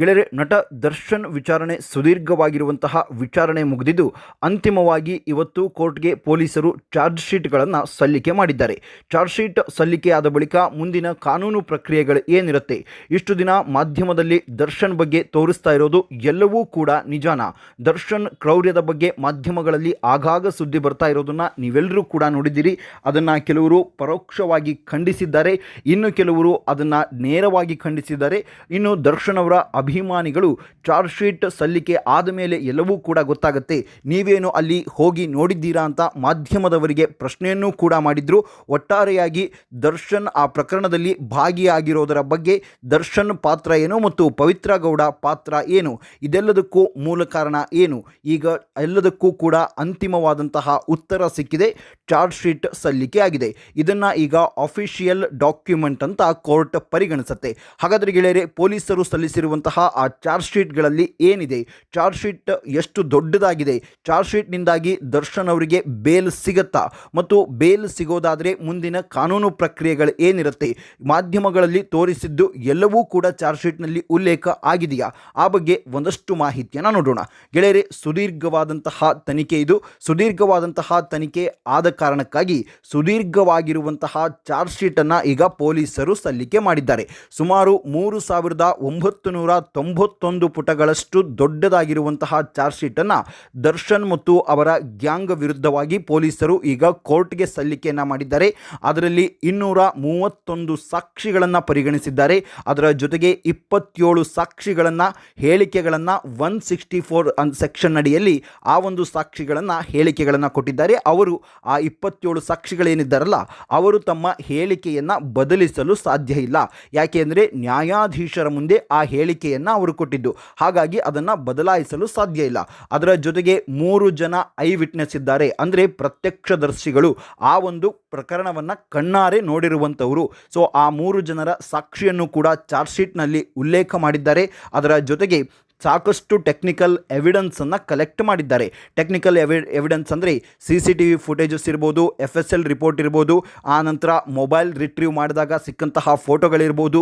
ಗೆಳೆಯರೆ, ನಟ ದರ್ಶನ್ ವಿಚಾರಣೆ ಸುದೀರ್ಘವಾಗಿರುವಂತಹ ವಿಚಾರಣೆ ಮುಗಿದಿದ್ದು, ಅಂತಿಮವಾಗಿ ಇವತ್ತು ಕೋರ್ಟ್ಗೆ ಪೊಲೀಸರು ಚಾರ್ಜ್ ಶೀಟ್ಗಳನ್ನು ಸಲ್ಲಿಕೆ ಮಾಡಿದ್ದಾರೆ. ಚಾರ್ಜ್ ಶೀಟ್ ಸಲ್ಲಿಕೆಯಾದ ಬಳಿಕ ಮುಂದಿನ ಕಾನೂನು ಪ್ರಕ್ರಿಯೆಗಳು ಏನಿರುತ್ತೆ? ಇಷ್ಟು ದಿನ ಮಾಧ್ಯಮದಲ್ಲಿ ದರ್ಶನ್ ಬಗ್ಗೆ ತೋರಿಸ್ತಾ ಇರೋದು ಎಲ್ಲವೂ ಕೂಡ ನಿಜಾನ? ದರ್ಶನ್ ಕ್ರೌರ್ಯದ ಬಗ್ಗೆ ಮಾಧ್ಯಮಗಳಲ್ಲಿ ಆಗಾಗ ಸುದ್ದಿ ಬರ್ತಾ ಇರೋದನ್ನ ನೀವೆಲ್ಲರೂ ಕೂಡ ನೋಡಿದ್ದೀರಿ. ಅದನ್ನು ಕೆಲವರು ಪರೋಕ್ಷವಾಗಿ ಖಂಡಿಸಿದ್ದಾರೆ. ಇನ್ನು ಕೆಲವರು ಅದನ್ನು ನೇರವಾಗಿ ಖಂಡಿಸಿದ್ದಾರೆ. ಇನ್ನು ದರ್ಶನ್ ಅವರ ಅಭಿಮಾನಿಗಳು ಚಾರ್ಜ್ ಶೀಟ್ ಸಲ್ಲಿಕೆ ಆದ ಮೇಲೆ ಎಲ್ಲವೂ ಕೂಡ ಗೊತ್ತಾಗುತ್ತೆ. ನೀವೇನು ಅಲ್ಲಿ ಹೋಗಿ ನೋಡಿದ್ದೀರಾ ಅಂತ ಮಾಧ್ಯಮದವರಿಗೆ ಪ್ರಶ್ನೆಯನ್ನೂ ಕೂಡ ಮಾಡಿದ್ರು. ಒಟ್ಟಾರೆಯಾಗಿ ದರ್ಶನ್ ಆ ಪ್ರಕರಣದಲ್ಲಿ ಭಾಗಿಯಾಗಿರೋದರ ಬಗ್ಗೆ ದರ್ಶನ್ ಪಾತ್ರ ಏನು ಮತ್ತು ಪವಿತ್ರ ಗೌಡ ಪಾತ್ರ ಏನು? ಇದೆಲ್ಲದಕ್ಕೂ ಮೂಲ ಕಾರಣ ಏನು? ಈಗ ಎಲ್ಲದಕ್ಕೂ ಕೂಡ ಅಂತಿಮವಾದಂತಹ ಉತ್ತರ ಸಿಕ್ಕಿದೆ. ಚಾರ್ಜ್ ಶೀಟ್ ಸಲ್ಲಿಕೆ ಆಗಿದೆ. ಇದನ್ನು ಈಗ ಅಫಿಷಿಯಲ್ ಡಾಕ್ಯುಮೆಂಟ್ ಅಂತ ಕೋರ್ಟ್ ಪರಿಗಣಿಸುತ್ತೆ. ಹಾಗಾದರೆ ಗೆಳೆಯರೆ, ಪೊಲೀಸರು ಸಲ್ಲಿಸಿರುವಂತಹ ಆ ಚಾರ್ಜ್ ಶೀಟ್ಗಳಲ್ಲಿ ಏನಿದೆ? ಚಾರ್ಜ್ ಶೀಟ್ ಎಷ್ಟು ದೊಡ್ಡದಾಗಿದೆ? ಚಾರ್ಜ್ ಶೀಟ್ನಿಂದಾಗಿ ದರ್ಶನ್ ಅವರಿಗೆ ಬೇಲ್ ಸಿಗುತ್ತಾ? ಮತ್ತು ಬೇಲ್ ಸಿಗೋದಾದರೆ ಮುಂದಿನ ಕಾನೂನು ಪ್ರಕ್ರಿಯೆಗಳು ಏನಿರುತ್ತೆ? ಮಾಧ್ಯಮಗಳಲ್ಲಿ ತೋರಿಸಿದ್ದು ಎಲ್ಲವೂ ಕೂಡ ಚಾರ್ಜ್ ಶೀಟ್ನಲ್ಲಿ ಉಲ್ಲೇಖ ಆಗಿದೆಯಾ? ಆ ಬಗ್ಗೆ ಒಂದಷ್ಟು ಮಾಹಿತಿಯನ್ನು ನೋಡೋಣ. ಗೆಳೆಯರೆ, ಸುದೀರ್ಘವಾದಂತಹ ತನಿಖೆ ಇದು. ಸುದೀರ್ಘವಾದಂತಹ ತನಿಖೆ ಆದ ಕಾರಣಕ್ಕಾಗಿ ಸುದೀರ್ಘವಾಗಿರುವಂತಹ ಚಾರ್ಜ್ ಶೀಟನ್ನು ಈಗ ಪೊಲೀಸರು ಸಲ್ಲಿಕೆ ಮಾಡಿದ್ದಾರೆ. ಸುಮಾರು ಮೂರು ಸಾವಿರದ ಒಂಬತ್ತು ನೂರ ತೊಂಬತ್ತೊಂದು ಪುಟಗಳಷ್ಟು ದೊಡ್ಡದಾಗಿರುವಂತಹ ಚಾರ್ಜ್ ಶೀಟನ್ನು ದರ್ಶನ್ ಮತ್ತು ಅವರ ಗ್ಯಾಂಗ್ ವಿರುದ್ಧವಾಗಿ ಪೊಲೀಸರು ಈಗ ಕೋರ್ಟ್ಗೆ ಸಲ್ಲಿಕೆಯನ್ನು ಮಾಡಿದ್ದಾರೆ. ಅದರಲ್ಲಿ ಇನ್ನೂರ ಮೂವತ್ತೊಂದು ಸಾಕ್ಷಿಗಳನ್ನು ಪರಿಗಣಿಸಿದ್ದಾರೆ. ಅದರ ಜೊತೆಗೆ ಇಪ್ಪತ್ತೇಳು ಸಾಕ್ಷಿಗಳನ್ನು, ಹೇಳಿಕೆಗಳನ್ನು ಒನ್ ಸಿಕ್ಸ್ಟಿ ಫೋರ್ ಸೆಕ್ಷನ್ ಅಡಿಯಲ್ಲಿ ಆ ಒಂದು ಸಾಕ್ಷಿಗಳನ್ನು, ಹೇಳಿಕೆಗಳನ್ನು ಕೊಟ್ಟಿದ್ದಾರೆ. ಅವರು ಆ ಇಪ್ಪತ್ತೇಳು ಸಾಕ್ಷಿಗಳೇನಿದ್ದಾರಲ್ಲ, ಅವರು ತಮ್ಮ ಹೇಳಿಕೆಯನ್ನು ಬದಲಿಸಲು ಸಾಧ್ಯ ಇಲ್ಲ. ಯಾಕೆಂದರೆ ನ್ಯಾಯಾಧೀಶರ ಮುಂದೆ ಆ ಹೇಳಿಕೆಯನ್ನು ಅವರು ಕೊಟ್ಟಿದ್ದು. ಹಾಗಾಗಿ ಅದನ್ನು ಬದಲಾಯಿಸಲು ಸಾಧ್ಯ ಇಲ್ಲ. ಅದರ ಜೊತೆಗೆ ಮೂರು ಜನ ಐ ವಿಟ್ನೆಸ್ ಇದ್ದಾರೆ ಅಂದರೆ ಪ್ರತ್ಯಕ್ಷದರ್ಶಿಗಳು. ಆ ಒಂದು ಪ್ರಕರಣವನ್ನು ಕಣ್ಣಾರೆ ನೋಡಿರುವಂಥವರು. ಸೊ ಆ ಮೂರು ಜನರ ಸಾಕ್ಷಿಯನ್ನು ಕೂಡ ಚಾರ್ಜ್ ಶೀಟ್ನಲ್ಲಿ ಉಲ್ಲೇಖ ಮಾಡಿದ್ದಾರೆ. ಅದರ ಜೊತೆಗೆ ಸಾಕಷ್ಟು ಟೆಕ್ನಿಕಲ್ ಎವಿಡೆನ್ಸನ್ನು ಕಲೆಕ್ಟ್ ಮಾಡಿದ್ದಾರೆ. ಟೆಕ್ನಿಕಲ್ ಎವಿ, ಎವಿಡೆನ್ಸ್ ಅಂದರೆ C C T V footages ಇರ್ಬೋದು, ಎಫ್ ಎಸ್ ಎಲ್ ರಿಪೋರ್ಟ್ ಇರ್ಬೋದು, ಆ ನಂತರ ಮೊಬೈಲ್ ರಿಟ್ರೀವ್ ಮಾಡಿದಾಗ ಸಿಕ್ಕಂತಹ ಫೋಟೋಗಳಿರ್ಬೋದು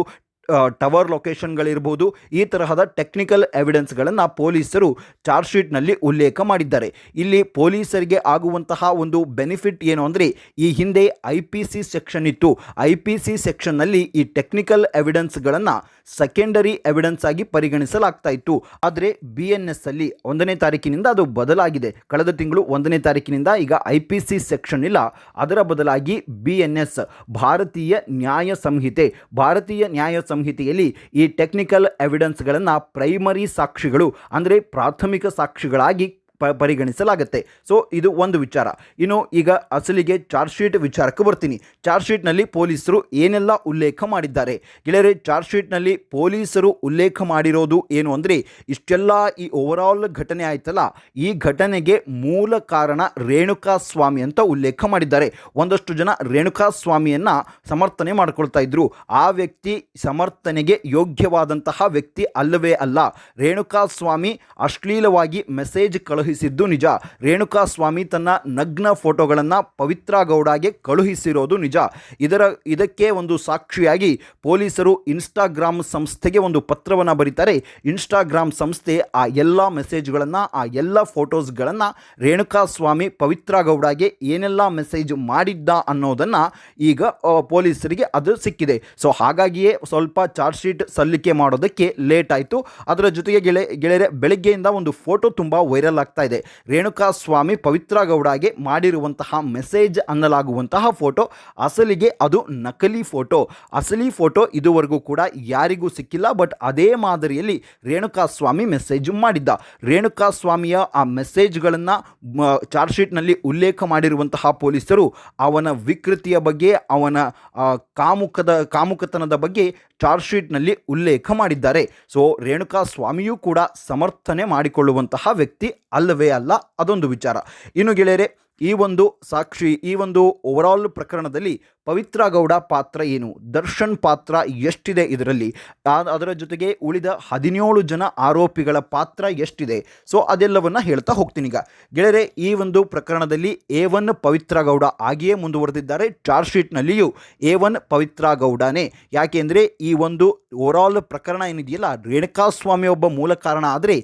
ಟವರ್ ಲೊಕೇಶನ್ಗಳಿರ್ಬೋದು ಈ ತರಹದ ಟೆಕ್ನಿಕಲ್ ಎವಿಡೆನ್ಸ್ಗಳನ್ನು ಪೊಲೀಸರು ಚಾರ್ಜ್ ಶೀಟ್ನಲ್ಲಿ ಉಲ್ಲೇಖ ಮಾಡಿದ್ದಾರೆ. ಇಲ್ಲಿ ಪೊಲೀಸರಿಗೆ ಆಗುವಂತಹ ಒಂದು ಬೆನಿಫಿಟ್ ಏನು ಅಂದರೆ, ಈ ಹಿಂದೆ ಐ ಪಿ ಸಿ ಸೆಕ್ಷನ್ ಇತ್ತು. ಐ ಪಿ ಸಿ ಸೆಕ್ಷನ್ನಲ್ಲಿ ಈ ಟೆಕ್ನಿಕಲ್ ಎವಿಡೆನ್ಸ್ಗಳನ್ನು ಸೆಕೆಂಡರಿ ಎವಿಡೆನ್ಸ್ ಆಗಿ ಪರಿಗಣಿಸಲಾಗ್ತಾ ಇತ್ತು. ಆದರೆ ಬಿ ಎನ್ ಎಸ್ ಅಲ್ಲಿ ಒಂದನೇ ತಾರೀಕಿನಿಂದ ಅದು ಬದಲಾಗಿದೆ. ಕಳೆದ ತಿಂಗಳು ಒಂದನೇ ತಾರೀಕಿನಿಂದ ಈಗ ಐ ಪಿ ಸಿ ಸೆಕ್ಷನ್ ಇಲ್ಲ. ಅದರ ಬದಲಾಗಿ ಬಿ ಎನ್ ಎಸ್ ಭಾರತೀಯ ನ್ಯಾಯ ಸಂಹಿತೆ, ಭಾರತೀಯ ನ್ಯಾಯ ಸಂಹಿತೆಯಲ್ಲಿ ಈ ಟೆಕ್ನಿಕಲ್ ಎವಿಡೆನ್ಸ್ಗಳನ್ನು ಪ್ರೈಮರಿ ಸಾಕ್ಷಿಗಳು ಅಂದರೆ ಪ್ರಾಥಮಿಕ ಸಾಕ್ಷಿಗಳಾಗಿ ಪ, ಪರಿಗಣಿಸಲಾಗುತ್ತೆ. ಸೊ ಇದು ಒಂದು ವಿಚಾರ. ಇನ್ನು ಈಗ ಅಸಲಿಗೆ ಚಾರ್ಜ್ ಶೀಟ್ ವಿಚಾರಕ್ಕೆ ಬರ್ತೀನಿ. ಚಾರ್ಜ್ ಶೀಟ್ನಲ್ಲಿ ಪೊಲೀಸರು ಏನೆಲ್ಲ ಉಲ್ಲೇಖ ಮಾಡಿದ್ದಾರೆ? ಗೆಳೆಯರೆ ಚಾರ್ಜ್ ಶೀಟ್ನಲ್ಲಿ ಪೊಲೀಸರು ಉಲ್ಲೇಖ ಮಾಡಿರೋದು ಏನು ಅಂದರೆ, ಇಷ್ಟೆಲ್ಲ ಈ ಓವರ್ಆಲ್ ಘಟನೆ ಆಯ್ತಲ್ಲ, ಈ ಘಟನೆಗೆ ಮೂಲ ಕಾರಣ ರೇಣುಕಾ ಸ್ವಾಮಿ ಅಂತ ಉಲ್ಲೇಖ ಮಾಡಿದ್ದಾರೆ. ಒಂದಷ್ಟು ಜನ ರೇಣುಕಾ ಸ್ವಾಮಿಯನ್ನು ಸಮರ್ಥನೆ ಮಾಡ್ಕೊಳ್ತಾ ಇದ್ರು. ಆ ವ್ಯಕ್ತಿ ಸಮರ್ಥನೆಗೆ ಯೋಗ್ಯವಾದಂತಹ ವ್ಯಕ್ತಿ ಅಲ್ಲವೇ ಅಲ್ಲ. ರೇಣುಕಾ ಸ್ವಾಮಿ ಅಶ್ಲೀಲವಾಗಿ ಮೆಸೇಜ್ ಕಳುಹಿಸಿದ್ದು ನಿಜ. ರೇಣುಕಾ ಸ್ವಾಮಿ ತನ್ನ ನಗ್ನ ಫೋಟೋಗಳನ್ನು ಪವಿತ್ರ ಗೌಡಗೆ ಕಳುಹಿಸಿರೋದು ನಿಜ. ಇದರ, ಇದಕ್ಕೆ ಒಂದು ಸಾಕ್ಷಿಯಾಗಿ ಪೊಲೀಸರು ಇನ್ಸ್ಟಾಗ್ರಾಮ್ ಸಂಸ್ಥೆಗೆ ಒಂದು ಪತ್ರವನ್ನು ಬರೀತಾರೆ. ಇನ್ಸ್ಟಾಗ್ರಾಮ್ ಸಂಸ್ಥೆ ಆ ಎಲ್ಲ ಮೆಸೇಜ್ಗಳನ್ನು, ಆ ಎಲ್ಲ ಫೋಟೋಸ್ಗಳನ್ನು ರೇಣುಕಾ ಸ್ವಾಮಿ ಪವಿತ್ರ ಗೌಡಗೆ ಏನೆಲ್ಲ ಮೆಸೇಜ್ ಮಾಡಿದ್ದ ಅನ್ನೋದನ್ನು ಈಗ ಪೊಲೀಸರಿಗೆ ಅದು ಸಿಕ್ಕಿದೆ. ಸೊ, ಹಾಗಾಗಿಯೇ ಸ್ವಲ್ಪ ಚಾರ್ಜ್ ಶೀಟ್ ಸಲ್ಲಿಕೆ ಮಾಡೋದಕ್ಕೆ ಲೇಟ್ ಆಯಿತು. ಅದರ ಜೊತೆಗೆ ಗೆಳೆ, ಗೆಳೆಯರೆ, ಬೆಳಗ್ಗೆಯಿಂದ ಒಂದು ಫೋಟೋ ತುಂಬ ವೈರಲ್ ಆಗ್ತಾ ಇದೆ. ರೇಣುಕಾ ಸ್ವಾಮಿ ಪವಿತ್ರ ಗೌಡಗೆ ಮಾಡಿರುವಂತಹ ಮೆಸೇಜ್ ಅನ್ನಲಾಗುವಂತಹ ಫೋಟೋ. ಅಸಲಿಗೆ ಅದು ನಕಲಿ ಫೋಟೋ. ಅಸಲಿ ಫೋಟೋ ಇದುವರೆಗೂ ಕೂಡ ಯಾರಿಗೂ ಸಿಕ್ಕಿಲ್ಲ, ಬಟ್ ಅದೇ ಮಾದರಿಯಲ್ಲಿ ರೇಣುಕಾ ಸ್ವಾಮಿ ಮೆಸೇಜ್ ಮಾಡಿದ್ದ. ರೇಣುಕಾ ಸ್ವಾಮಿಯ ಆ ಮೆಸೇಜ್ಗಳನ್ನು ಚಾರ್ಜ್ ಶೀಟ್ನಲ್ಲಿ ಉಲ್ಲೇಖ ಮಾಡಿರುವಂತಹ ಪೊಲೀಸರು ಅವನ ವಿಕೃತಿಯ ಬಗ್ಗೆ, ಅವನ ಕಾಮುಕದ, ಕಾಮುಕತನದ ಬಗ್ಗೆ ಚಾರ್ಜ್ ಶೀಟ್ನಲ್ಲಿ ಉಲ್ಲೇಖ ಮಾಡಿದ್ದಾರೆ. ಸೊ ರೇಣುಕಾ ಸ್ವಾಮಿಯೂ ಕೂಡ ಸಮರ್ಥನೆ ಮಾಡಿಕೊಳ್ಳುವಂತಹ ವ್ಯಕ್ತಿ ಅಲ್ಲವೇ ಅಲ್ಲ? ಅದೊಂದು ವಿಚಾರ. ಇನ್ನು ಗೆಳೆಯರೆ ಈ ಒಂದು ಸಾಕ್ಷಿ, ಈ ಒಂದು ಓವರಾಲ್ ಪ್ರಕರಣದಲ್ಲಿ ಪವಿತ್ರ ಗೌಡ ಪಾತ್ರ ಏನು? ದರ್ಶನ್ ಪಾತ್ರ ಎಷ್ಟಿದೆ ಇದರಲ್ಲಿ? ಅದರ ಜೊತೆಗೆ ಉಳಿದ ಹದಿನೇಳು ಜನ ಆರೋಪಿಗಳ ಪಾತ್ರ ಎಷ್ಟಿದೆ? ಸೊ ಅದೆಲ್ಲವನ್ನು ಹೇಳ್ತಾ ಹೋಗ್ತೀನಿ ಈಗ. ಗೆಳೆಯರೆ, ಈ ಒಂದು ಪ್ರಕರಣದಲ್ಲಿ ಎ ಒನ್ ಪವಿತ್ರ ಗೌಡ ಆಗಿಯೇ ಮುಂದುವರೆದಿದ್ದಾರೆ. ಚಾರ್ಜ್ ಶೀಟ್ನಲ್ಲಿಯೂ ಎ ಒನ್ ಪವಿತ್ರ ಗೌಡನೇ. ಯಾಕೆಂದರೆ ಈ ಒಂದು ಓವರಾಲ್ ಪ್ರಕರಣ ಏನಿದೆಯಲ್ಲ, ರೇಣುಕಾಸ್ವಾಮಿ ಒಬ್ಬ ಮೂಲ ಕಾರಣ ಆದರೆ,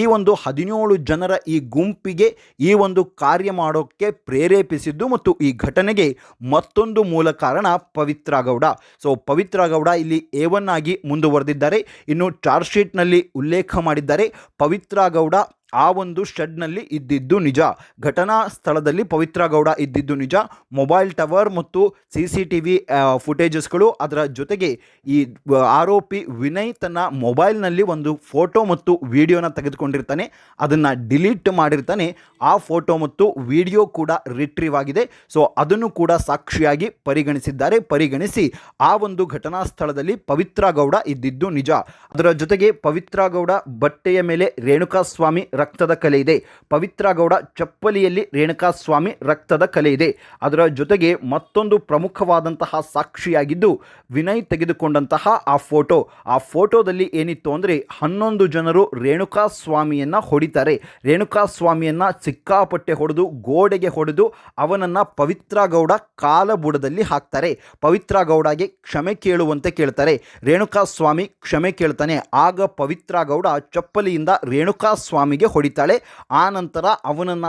ಈ ಒಂದು ಹದಿನೇಳು ಜನರ ಈ ಗುಂಪಿಗೆ ಈ ಒಂದು ಕಾರ್ಯ ಮಾಡೋಕ್ಕೆ ಪ್ರೇರೇಪಿಸಿದ್ದು ಮತ್ತು ಈ ಘಟನೆಗೆ ಮತ್ತೊಂದು ಮೂಲ ಕಾರಣ ಪವಿತ್ರ ಗೌಡ ಸೊ ಪವಿತ್ರ ಗೌಡ ಇಲ್ಲಿ ಎ ಒನ್ ಆಗಿ ಮುಂದುವರೆದಿದ್ದಾರೆ. ಇನ್ನು ಚಾರ್ಜ್ ಶೀಟ್ನಲ್ಲಿ ಉಲ್ಲೇಖ ಮಾಡಿದ್ದಾರೆ. ಪವಿತ್ರ ಗೌಡ ಆ ಒಂದು ಶೆಡ್ನಲ್ಲಿ ಇದ್ದಿದ್ದು ನಿಜ. ಘಟನಾ ಸ್ಥಳದಲ್ಲಿ ಪವಿತ್ರ ಗೌಡ ಇದ್ದಿದ್ದು ನಿಜ. ಮೊಬೈಲ್ ಟವರ್ ಮತ್ತು ಸಿ ಸಿ ಟಿ ವಿ ಫುಟೇಜಸ್ಗಳು ಅದರ ಜೊತೆಗೆ ಈ ಆರೋಪಿ ವಿನಯ್ ತನ್ನ ಮೊಬೈಲ್ನಲ್ಲಿ ಒಂದು ಫೋಟೋ ಮತ್ತು ವಿಡಿಯೋನ ತೆಗೆದುಕೊಂಡಿರ್ತಾನೆ. ಅದನ್ನು ಡಿಲೀಟ್ ಮಾಡಿರ್ತಾನೆ. ಆ ಫೋಟೋ ಮತ್ತು ವಿಡಿಯೋ ಕೂಡ ರಿಟ್ರೀವ್ ಆಗಿದೆ. ಸೊ, ಅದನ್ನು ಕೂಡ ಸಾಕ್ಷಿಯಾಗಿ ಪರಿಗಣಿಸಿದ್ದಾರೆ. ಪರಿಗಣಿಸಿ ಆ ಒಂದು ಘಟನಾ ಸ್ಥಳದಲ್ಲಿ ಪವಿತ್ರ ಗೌಡ ಇದ್ದಿದ್ದು ನಿಜ. ಅದರ ಜೊತೆಗೆ ಪವಿತ್ರ ಗೌಡ ಬಟ್ಟೆಯ ಮೇಲೆ ರೇಣುಕಾಸ್ವಾಮಿ ರಕ್ತದ ಕಲೆ ಇದೆ. ಪವಿತ್ರ ಗೌಡ ಚಪ್ಪಲಿಯಲ್ಲಿ ರೇಣುಕಾಸ್ವಾಮಿ ರಕ್ತದ ಕಲೆ ಇದೆ. ಅದರ ಜೊತೆಗೆ ಮತ್ತೊಂದು ಪ್ರಮುಖವಾದಂತಹ ಸಾಕ್ಷಿಯಾಗಿದ್ದು ವಿನಯ್ ತೆಗೆದುಕೊಂಡಂತಹ ಆ ಫೋಟೋ. ಆ ಫೋಟೋದಲ್ಲಿ ಏನಿತ್ತು ಅಂದರೆ ಹನ್ನೊಂದು ಜನರು ರೇಣುಕಾಸ್ವಾಮಿಯನ್ನ ಹೊಡಿತಾರೆ. ರೇಣುಕಾಸ್ವಾಮಿಯನ್ನ ಸಿಕ್ಕಾಪಟ್ಟೆ ಹೊಡೆದು ಗೋಡೆಗೆ ಹೊಡೆದು ಅವನನ್ನು ಪವಿತ್ರ ಗೌಡ ಕಾಲಬುಡದಲ್ಲಿ ಹಾಕ್ತಾರೆ. ಪವಿತ್ರ ಗೌಡಗೆ ಕ್ಷಮೆ ಕೇಳುವಂತೆ ಕೇಳ್ತಾರೆ. ರೇಣುಕಾಸ್ವಾಮಿ ಕ್ಷಮೆ ಕೇಳ್ತಾನೆ. ಆಗ ಪವಿತ್ರ ಗೌಡ ಚಪ್ಪಲಿಯಿಂದ ರೇಣುಕಾಸ್ವಾಮಿಗೆ ಹೊಡಿತಾಳೆ ಆ ನಂತರ ಅವನನ್ನ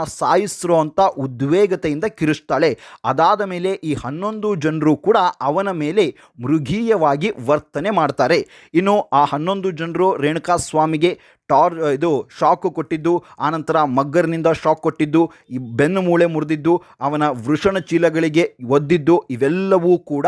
ಅಂತ ಉದ್ವೇಗತೆಯಿಂದ ಕಿರಿಸ್ತಾಳೆ ಅದಾದ ಮೇಲೆ ಈ ಹನ್ನೊಂದು ಜನರು ಕೂಡ ಅವನ ಮೇಲೆ ಮೃಗೀಯವಾಗಿ ವರ್ತನೆ ಮಾಡ್ತಾರೆ. ಇನ್ನು ಆ ಹನ್ನೊಂದು ಜನರು ರೇಣುಕಾಸ್ವಾಮಿಗೆ ಟಾರ್ ಇದು ಶಾಕು ಕೊಟ್ಟಿದ್ದು ಆನಂತರ ಮಗ್ಗರ್ನಿಂದ ಶಾಕ್ ಕೊಟ್ಟಿದ್ದು, ಈ ಬೆನ್ನು ಮೂಳೆ ಮುರಿದಿದ್ದು, ಅವನ ವೃಷಣ ಚೀಲಗಳಿಗೆ ಒದ್ದಿದ್ದು, ಇವೆಲ್ಲವೂ ಕೂಡ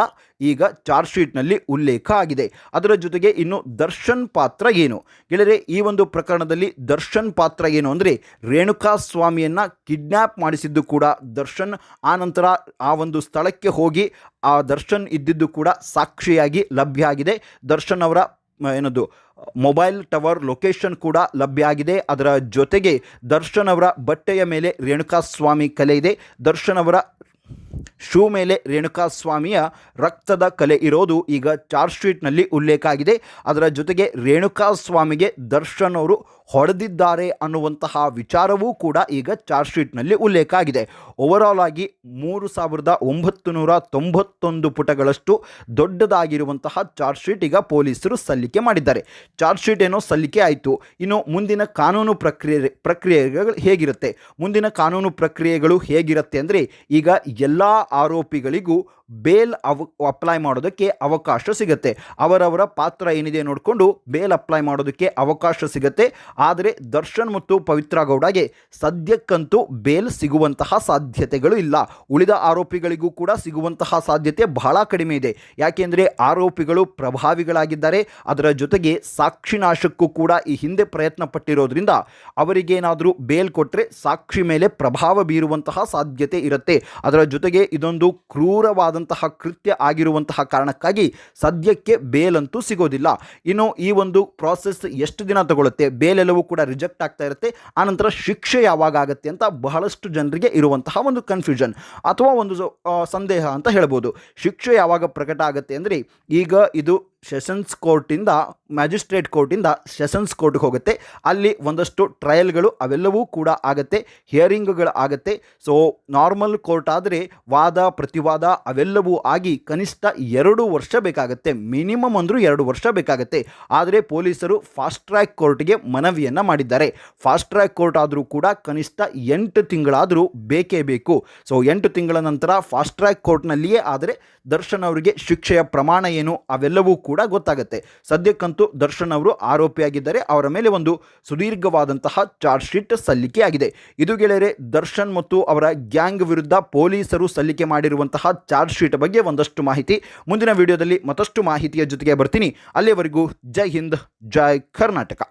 ಈಗ ಚಾರ್ಜ್ ಶೀಟ್ನಲ್ಲಿ ಉಲ್ಲೇಖ ಆಗಿದೆ. ಅದರ ಜೊತೆಗೆ ಇನ್ನು ದರ್ಶನ್ ಪಾತ್ರ ಏನು? ಗೆಳೆಯರೆ, ಈ ಒಂದು ಪ್ರಕರಣದಲ್ಲಿ ದರ್ಶನ್ ಪಾತ್ರ ಏನು ಅಂದರೆ, ರೇಣುಕಾ ಸ್ವಾಮಿಯನ್ನು ಕಿಡ್ನ್ಯಾಪ್ ಮಾಡಿಸಿದ್ದು ಕೂಡ ದರ್ಶನ್ ಆನಂತರ ಆ ಒಂದು ಸ್ಥಳಕ್ಕೆ ಹೋಗಿ ಆ ದರ್ಶನ್ ಇದ್ದಿದ್ದು ಕೂಡ ಸಾಕ್ಷಿಯಾಗಿ ಲಭ್ಯ ಆಗಿದೆ. ದರ್ಶನ್ ಅವರ ಏನದು, ಮೊಬೈಲ್ ಟವರ್ ಲೊಕೇಶನ್ ಕೂಡ ಲಭ್ಯ ಆಗಿದೆ. ಅದರ ಜೊತೆಗೆ ದರ್ಶನ್ ಅವರ ಬಟ್ಟೆಯ ಮೇಲೆ ರೇಣುಕಾ ಸ್ವಾಮಿ ಕಲೆ ಇದೆ. ದರ್ಶನ್ ಅವರ ಶೂ ಮೇಲೆ ರೇಣುಕಾ ಸ್ವಾಮಿಯ ರಕ್ತದ ಕಲೆ ಇರೋದು ಈಗ ಚಾರ್ಜ್ ಶೀಟ್ನಲ್ಲಿ ಉಲ್ಲೇಖ ಆಗಿದೆ. ಅದರ ಜೊತೆಗೆ ರೇಣುಕಾ ಸ್ವಾಮಿಗೆ ದರ್ಶನ್ ಅವರು ಹೊಡೆದಿದ್ದಾರೆ ಅನ್ನುವಂತಹ ವಿಚಾರವೂ ಕೂಡ ಈಗ ಚಾರ್ಜ್ ಶೀಟ್ನಲ್ಲಿ ಉಲ್ಲೇಖ ಆಗಿದೆ. ಓವರಾಲ್ ಆಗಿ ಮೂರು ಸಾವಿರದ ಒಂಬತ್ತು ನೂರ ತೊಂಬತ್ತೊಂದು ಪುಟಗಳಷ್ಟು ದೊಡ್ಡದಾಗಿರುವಂತಹ ಚಾರ್ಜ್ ಶೀಟ್ ಈಗ ಪೊಲೀಸರು ಸಲ್ಲಿಕೆ ಮಾಡಿದ್ದಾರೆ. ಚಾರ್ಜ್ ಶೀಟ್ ಏನೋ ಸಲ್ಲಿಕೆ ಆಯಿತು. ಇನ್ನು ಮುಂದಿನ ಕಾನೂನು ಪ್ರಕ್ರಿಯೆ, ಪ್ರಕ್ರಿಯೆಗಳು ಹೇಗಿರುತ್ತೆ? ಮುಂದಿನ ಕಾನೂನು ಪ್ರಕ್ರಿಯೆಗಳು ಹೇಗಿರುತ್ತೆ ಅಂದರೆ ಈಗ ಎಲ್ಲ ಆರೋಪಿಗಳಿಗೂ ಬೇಲ್ ಅವ ಅಪ್ಲೈ ಮಾಡೋದಕ್ಕೆ ಅವಕಾಶ ಸಿಗುತ್ತೆ. ಅವರವರ ಪಾತ್ರ ಏನಿದೆ ನೋಡಿಕೊಂಡು ಬೇಲ್ ಅಪ್ಲೈ ಮಾಡೋದಕ್ಕೆ ಅವಕಾಶ ಸಿಗುತ್ತೆ. ಆದರೆ ದರ್ಶನ್ ಮತ್ತು ಪವಿತ್ರ ಗೌಡಗೆ ಸದ್ಯಕ್ಕಂತೂ ಬೇಲ್ ಸಿಗುವಂತಹ ಸಾಧ್ಯತೆಗಳು ಇಲ್ಲ. ಉಳಿದ ಆರೋಪಿಗಳಿಗೂ ಕೂಡ ಸಿಗುವಂತಹ ಸಾಧ್ಯತೆ ಬಹಳ ಕಡಿಮೆ ಇದೆ. ಯಾಕೆಂದರೆ ಆರೋಪಿಗಳು ಪ್ರಭಾವಿಗಳಾಗಿದ್ದಾರೆ. ಅದರ ಜೊತೆಗೆ ಸಾಕ್ಷಿ ನಾಶಕ್ಕೂ ಕೂಡ ಈ ಹಿಂದೆ ಪ್ರಯತ್ನ ಪಟ್ಟಿರೋದ್ರಿಂದ ಅವರಿಗೇನಾದರೂ ಬೇಲ್ ಕೊಟ್ಟರೆ ಸಾಕ್ಷಿ ಮೇಲೆ ಪ್ರಭಾವ ಬೀರುವಂತಹ ಸಾಧ್ಯತೆ ಇರುತ್ತೆ. ಅದರ ಜೊತೆಗೆ ಇದೊಂದು ಕ್ರೂರವಾದಂತಹ ಕೃತ್ಯ ಆಗಿರುವಂತಹ ಕಾರಣಕ್ಕಾಗಿ ಸದ್ಯಕ್ಕೆ ಬೇಲ್ ಅಂತೂ ಸಿಗೋದಿಲ್ಲ. ಇನ್ನು ಈ ಒಂದು ಪ್ರಾಸೆಸ್ ಎಷ್ಟು ದಿನ ತಗೊಳ್ಳುತ್ತೆ ಬೇಲ್ ಎಲ್ಲವೂ ಕೂಡ ರಿಜೆಕ್ಟ್ ಆಗ್ತಾ ಇರುತ್ತೆ. ಆನಂತರ ಶಿಕ್ಷೆ ಯಾವಾಗ ಆಗುತ್ತೆ ಅಂತ ಬಹಳಷ್ಟು ಜನರಿಗೆ ಇರುವಂತಹ ಒಂದು ಕನ್ಫ್ಯೂಷನ್ ಅಥವಾ ಒಂದು ಸಂದೇಹ ಅಂತ ಹೇಳ್ಬೋದು. ಶಿಕ್ಷೆ ಯಾವಾಗ ಪ್ರಕಟ ಆಗುತ್ತೆ ಅಂದರೆ ಈಗ ಇದು ಸೆಷನ್ಸ್ ಕೋರ್ಟಿಂದ ಮ್ಯಾಜಿಸ್ಟ್ರೇಟ್ ಕೋರ್ಟಿಂದ ಸೆಷನ್ಸ್ ಕೋರ್ಟ್ಗೆ ಹೋಗುತ್ತೆ. ಅಲ್ಲಿ ಒಂದಷ್ಟು ಟ್ರಯಲ್ಗಳು ಅವೆಲ್ಲವೂ ಕೂಡ ಆಗುತ್ತೆ ಹಿಯರಿಂಗ್ಗಳು ಆಗುತ್ತೆ. ಸೊ ನಾರ್ಮಲ್ ಕೋರ್ಟ್ ಆದರೆ ವಾದ, ಪ್ರತಿವಾದ ಅವೆಲ್ಲವೂ ಆಗಿ ಕನಿಷ್ಠ ಎರಡು ವರ್ಷ ಬೇಕಾಗುತ್ತೆ. ಮಿನಿಮಮ್ ಅಂದರೂ ಎರಡು ವರ್ಷ ಬೇಕಾಗುತ್ತೆ. ಆದರೆ ಪೊಲೀಸರು ಫಾಸ್ಟ್ ಟ್ರ್ಯಾಕ್ ಕೋರ್ಟ್ಗೆ ಮನವಿಯನ್ನು ಮಾಡಿದ್ದಾರೆ. ಫಾಸ್ಟ್ ಟ್ರ್ಯಾಕ್ ಕೋರ್ಟ್ ಆದರೂ ಕೂಡ ಕನಿಷ್ಠ ಎಂಟು ತಿಂಗಳಾದರೂ ಬೇಕೇ ಬೇಕು. ಸೊ ಎಂಟು ತಿಂಗಳ ನಂತರ ಫಾಸ್ಟ್ ಟ್ರ್ಯಾಕ್ ಕೋರ್ಟ್ನಲ್ಲಿಯೇ ಆದರೆ ದರ್ಶನ್ ಅವರಿಗೆ ಶಿಕ್ಷೆಯ ಪ್ರಮಾಣ ಏನು ಅವೆಲ್ಲವೂ ಕೂಡ ಗೊತ್ತಾಗುತ್ತೆ. ಸದ್ಯಕ್ಕಂತೂ ದರ್ಶನ್ ಅವರು ಆರೋಪಿಯಾಗಿದ್ದಾರೆ ಅವರ ಮೇಲೆ ಒಂದು ಸುದೀರ್ಘವಾದಂತಹ ಚಾರ್ಜ್ ಶೀಟ್ ಸಲ್ಲಿಕೆಯಾಗಿದೆ. ಇದು ಗೆಳೆಯರೆ, ದರ್ಶನ್ ಮತ್ತು ಅವರ ಗ್ಯಾಂಗ್ ವಿರುದ್ಧ ಪೊಲೀಸರು ಸಲ್ಲಿಕೆ ಮಾಡಿರುವಂತಹ ಚಾರ್ಜ್ ಶೀಟ್ ಬಗ್ಗೆ ಒಂದಷ್ಟು ಮಾಹಿತಿ ಮುಂದಿನ ವಿಡಿಯೋದಲ್ಲಿ ಮತ್ತಷ್ಟು ಮಾಹಿತಿಯ ಜೊತೆಗೆ ಬರ್ತೀನಿ. ಅಲ್ಲಿವರೆಗೂ ಜೈ ಹಿಂದ್, ಜೈ ಕರ್ನಾಟಕ.